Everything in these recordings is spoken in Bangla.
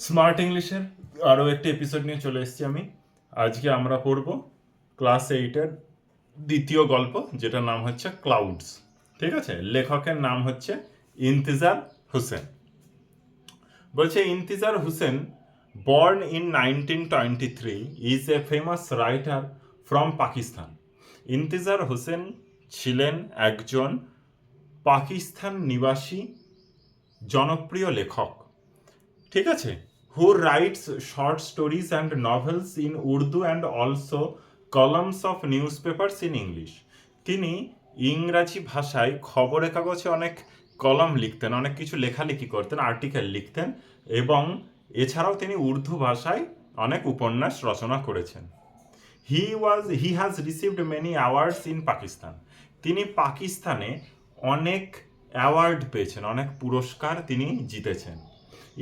স্মার্ট ইংলিশের আরও একটি এপিসোড নিয়ে চলে এসেছি আমি। আজকে আমরা পড়ব ক্লাস এইটের দ্বিতীয় গল্প, যেটার নাম হচ্ছে ক্লাউডস ঠিক আছে? লেখকের নাম হচ্ছে ইন্তিজার হোসেন। বলছে, Intizar Hussain born in nineteen twenty three is a famous writer from Pakistan Intizar Hussain ছিলেন একজন পাকিস্তান নিবাসী, জনপ্রিয় লেখক। ঠিক আছে? Writes short stories and novels in Urdu and also columns of newspapers in English তিনি ইংরাজি ভাষায় খবরের কাগজে অনেক কলম লিখতেন, অনেক কিছু লেখালেখি করতেন আর্টিকেল লিখতেন এবং এছাড়াও তিনি উর্দু ভাষায় অনেক উপন্যাস রচনা করেছেন। He was he has received many awards in Pakistan তিনি পাকিস্তানে অনেক অ্যাওয়ার্ড পেয়েছেন, অনেক পুরস্কার তিনি জিতেছেন।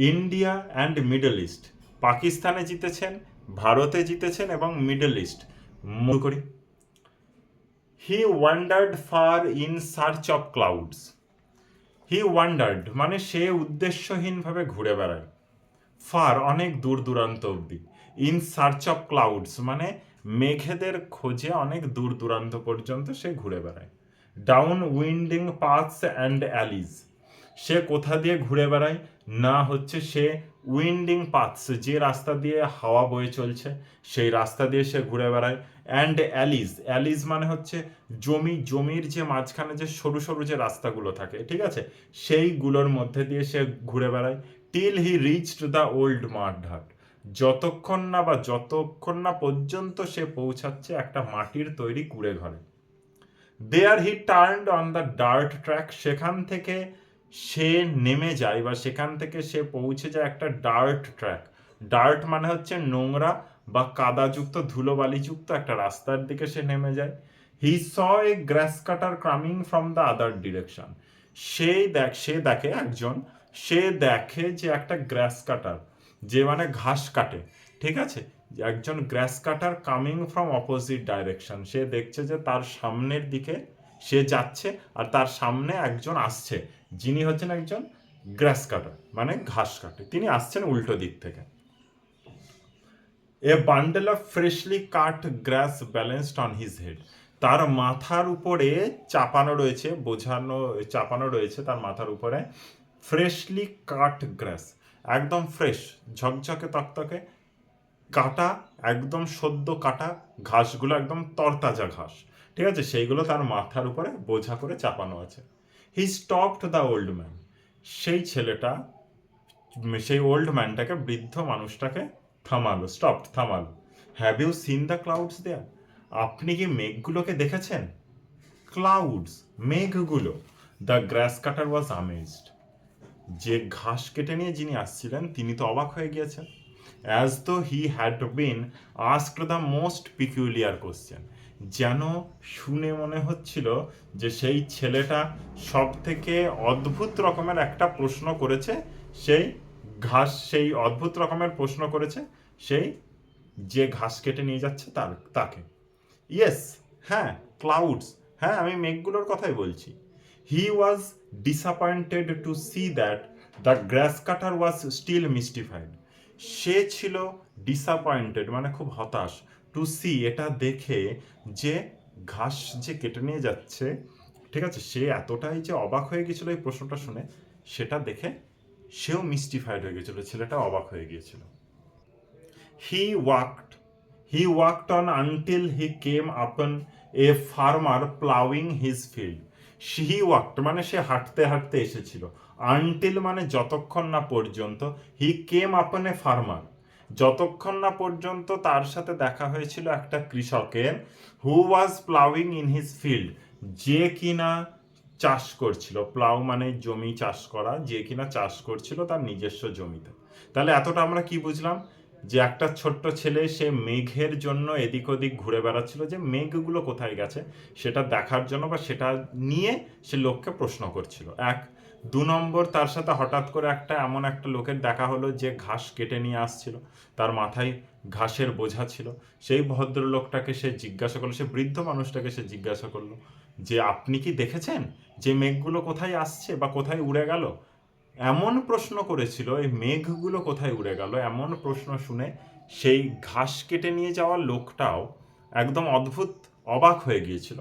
India and Middle East. পাকিস্তানে জিতেছেন, ভারতে জিতেছেন এবং মিডল ইস্ট। মনে করি। He wandered far in search of clouds he wandered মানে সে উদ্দেশ্যহীনভাবে ঘুরে বেড়ায়। ফার অনেক দূর দূরান্ত অবধি। ইন সার্চ অফ ক্লাউডস মানে মেঘেদের খোঁজে অনেক দূর দূরান্ত পর্যন্ত সে ঘুরে বেড়ায়। Down winding paths and alleys সে কোথা দিয়ে ঘুরে বেড়ায়? না হচ্ছে সে উইন্ডিং পাথস, যে রাস্তা দিয়ে হাওয়া বয়ে চলছে, সেই রাস্তা দিয়ে সে ঘুরে বেড়ায়। অ্যান্ড অ্যালিজ অ্যালিজ মানে হচ্ছে জমি, জমির যে মাঝখানে যে সরু সরু যে রাস্তাগুলো থাকে, ঠিক আছে? সেইগুলোর মধ্যে দিয়ে সে ঘুরে বেড়ায় till he reached the old মাঠঘাট যতক্ষণ না বা যতক্ষণ না পর্যন্ত সে পৌঁছাচ্ছে একটা মাটির তৈরি কুড়ে ঘরে there he turned on the dirt track সেখান থেকে সে নেমে যায় বা সেখান থেকে সে পৌঁছে যায় একটা ডার্ট ট্র্যাক। ডার্ট মানে হচ্ছে নোংরা বা কাদাযুক্ত, ধুলোবালিযুক্ত একটা রাস্তার দিকে সে নেমে যায়। He saw a grass cutter coming from the other direction সে দেখ, সে দেখে একজন, সে দেখে যে একটা গ্রাস কাটার যে মানে ঘাস কাটে, ঠিক আছে? একজন grass cutter coming from opposite direction সে দেখছে যে তার সামনের দিকে সে যাচ্ছে আর তার সামনে একজন আসছে। যিনি হচ্ছেন একজন গ্রাস কাটার মানে ঘাস কাটে। তিনি আসছেন উল্টো দিক থেকে। A bundle of freshly cut grass balanced on his head তার মাথার উপরে চাপানো রয়েছে, বোঝানো, চাপানো রয়েছে তার মাথার উপরে। ফ্রেশলি কাট গ্রাস একদম ফ্রেশ ঝকঝকে, তকতকে। কাটা, একদম সদ্য কাটা ঘাসগুলো, একদম তরতাজা ঘাস। ঠিক আছে? সেইগুলো তার মাথার উপরে বোঝা করে চাপানো আছে। He stopped the old man সেই ছেলেটা, সেই ওল্ড ম্যানটাকে বৃদ্ধ মানুষটাকে থামালো স্টপড থামালো। Have you seen the clouds there আপনি কি মেঘগুলোকে দেখেছেন? ক্লাউডস মেঘগুলো। The grass cutter was amazed যে ঘাস কেটে নিয়ে যিনি আসছিলেন, তিনি তো অবাক হয়ে গিয়েছেন। As though he had been asked the most peculiar question যেন শুনে মনে হচ্ছিল যে সেই ছেলেটা সব থেকে অদ্ভুত রকমের একটা প্রশ্ন করেছে। সেই ঘাস, সেই অদ্ভুত রকমের প্রশ্ন করেছে। সেই যে ঘাস কেটে নিয়ে যাচ্ছে তার, তাকে। ইয়েস হ্যাঁ ক্লাউডস হ্যাঁ আমি মেঘগুলোর কথাই বলছি। He was disappointed to see that the grass cutter was still mystified সে ছিল ডিসঅ্যাপয়েন্টেড মানে খুব হতাশ। টু সি এটা দেখে যে ঘাস যে কেটে নিয়ে যাচ্ছে, ঠিক আছে, সে এতটাই যে অবাক হয়ে গেছিল এই প্রশ্নটা শুনে, সেটা দেখে সেও মিস্টিফাইড হয়ে গেছিল ছেলেটা অবাক হয়ে গিয়েছিল। He walked he walked on until he came upon a farmer ploughing his field he walked মানে সে হাঁটতে হাঁটতে এসেছিল। আনটিল মানে যতক্ষণ না পর্যন্ত হি কেম আপন এ ফার্মার যতক্ষণ না পর্যন্ত তার সাথে দেখা হয়েছিল একটা কৃষকের who was ploughing in his field যে কিনা চাষ করছিল। প্লাউ মানে জমি চাষ করা, যে কিনা চাষ করছিল তার নিজস্ব জমিতে। তাহলে এতটা আমরা কি বুঝলাম? যে একটা ছোট্ট ছেলে, সে মেঘের জন্য এদিক ওদিক ঘুরে বেড়াচ্ছিল যে মেঘগুলো কোথায় গেছে? সেটা দেখার জন্য বা সেটা নিয়ে সে লোককে প্রশ্ন করছিল। এক দু নম্বর তার সাথে হঠাৎ করে একটা এমন একটা লোকের দেখা হলো যে ঘাস কেটে নিয়ে আসছিল। তার মাথায় ঘাসের বোঝা ছিল। সেই ভদ্রলোকটাকে সে জিজ্ঞাসা করল, সে বৃদ্ধ মানুষটাকে সে জিজ্ঞাসা করল যে, আপনি কি দেখেছেন যে মেঘগুলো কোথায় আসছে বা কোথায় উড়ে গেল? এমন প্রশ্ন করেছিল, এই মেঘগুলো কোথায় উড়ে গেল? এমন প্রশ্ন শুনে সেই ঘাস কেটে নিয়ে যাওয়া লোকটাও একদম অদ্ভুত অবাক হয়ে গিয়েছিল।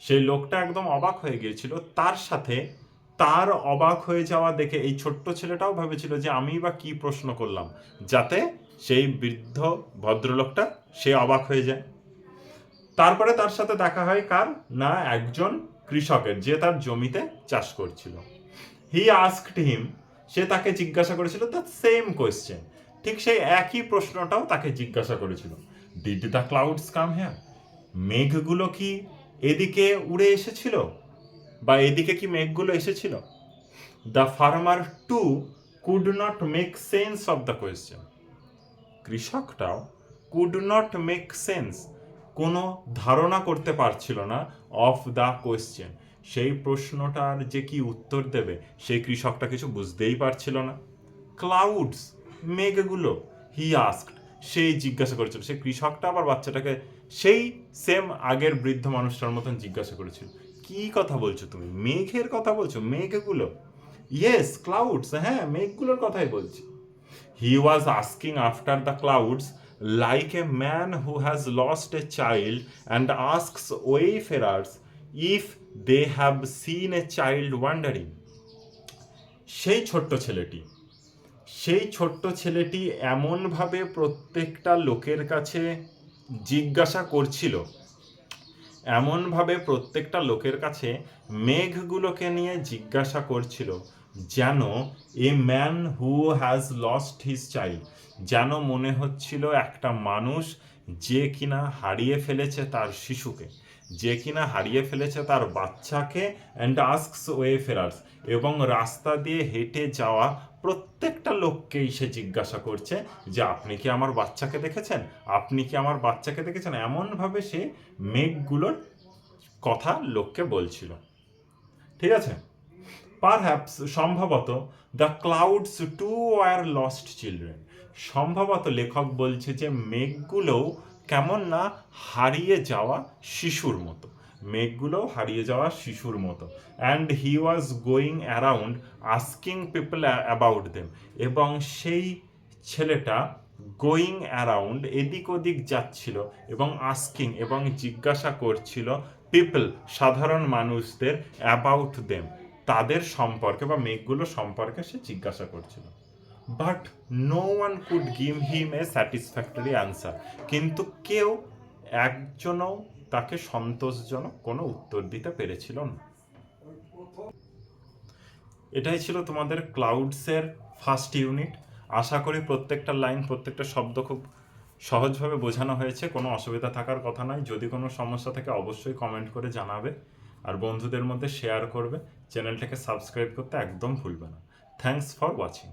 সেই লোকটা একদম অবাক হয়ে গিয়েছিল। তার সাথে তার অবাক হয়ে যাওয়া দেখে এই ছোট্ট ছেলেটাও ভেবেছিল যে আমি বা কি প্রশ্ন করলাম, যাতে সেই বৃদ্ধ ভদ্রলোকটা সে অবাক হয়ে যায়। তারপরে তার সাথে দেখা হয় কার? না, একজন কৃষকের, যে তার জমিতে চাষ করছিল। হি আস্কড হিম সে তাকে জিজ্ঞাসা করেছিল দ্য সেম কোয়েশ্চেন ঠিক সেই একই প্রশ্নটাও তাকে জিজ্ঞাসা করেছিল। ডিড দ্য ক্লাউডস কাম হ্যাঁ মেঘগুলো কি এদিকে উড়ে এসেছিল? বা এদিকে কি মেঘগুলো এসেছিল? The farmer too could not make sense of the question কৃষকটাও could not make sense কোনো ধারণা করতে পারছিল না অফ দ্য কোয়েশ্চেন সেই প্রশ্নটার যে কি উত্তর দেবে, সেই কৃষকটা কিছু বুঝতেই পারছিল না। ক্লাউডস মেঘগুলো হি আস্কড সেই জিজ্ঞাসা করেছিল। সেই কৃষকটা আবার বাচ্চাটাকে সেই সেম আগের বৃদ্ধ মানুষটার মতন জিজ্ঞাসা করেছিল। কি কথা বলছো তুমি? মেঘের কথা বলছো? মেঘগুলো? ইয়েস ক্লাউডস হ্যাঁ মেঘগুলোর কথাই বলছি। He was asking after the clouds like a man who has lost a child and ask wayfarers if they have seen a child wandering সেই ছোট্ট ছেলেটি, সেই ছোট্ট ছেলেটি এমনভাবে প্রত্যেকটা লোকের কাছে জিজ্ঞাসা করছিল এমনভাবে প্রত্যেকটা লোকের কাছে মেঘগুলোকে নিয়ে জিজ্ঞাসা করছিল, যেন a man who has lost his child, যেন মনে হচ্ছিল একটা মানুষ যে কিনা হারিয়ে ফেলেছে তার শিশুকে। যে কিনা হারিয়ে ফেলেছে তার বাচ্চাকে অ্যান্ড আস্কস ওয়ে ফেরার্স এবং রাস্তা দিয়ে হেঁটে যাওয়া প্রত্যেকটা লোককেই সে জিজ্ঞাসা করছে যে, আপনি কি আমার বাচ্চাকে দেখেছেন? আপনি কি আমার বাচ্চাকে দেখেছেন? এমনভাবে সে মেঘগুলোর কথা লোককে বলছিল। ঠিক আছে? পারহ্যাপস সম্ভবত the clouds too are lost children সম্ভবত লেখক বলছে যে, মেঘগুলোও কেমন না হারিয়ে যাওয়া শিশুর মতো। মেঘগুলো হারিয়ে যাওয়া শিশুর মতো। And he was going around asking people about them এবং সেই ছেলেটা গোয়িং অ্যারাউন্ড এদিক ওদিক যাচ্ছিল এবং আস্কিং এবং জিজ্ঞাসা করছিল পিপল সাধারণ মানুষদের অ্যাবাউট দেম তাদের সম্পর্কে বা মেঘগুলো সম্পর্কে সে জিজ্ঞাসা করছিল। But no one could give him a satisfactory answer কিন্তু কেউ একজনও তাকে সন্তোষজনক কোনো উত্তর দিতে পেরেছিল না। এটাই ছিল তোমাদের ক্লাউডসের ফার্স্ট ইউনিট আশা করি প্রত্যেকটা লাইন প্রত্যেকটা শব্দ খুব সহজভাবে বোঝানো হয়েছে। কোনো অসুবিধা থাকার কথা নয়। যদি কোনো সমস্যা থাকে অবশ্যই কমেন্ট করে জানাবে। আর বন্ধুদের মধ্যে শেয়ার করবে। চ্যানেলটাকে সাবস্ক্রাইব করতে একদম ভুলবে না। Thanks for watching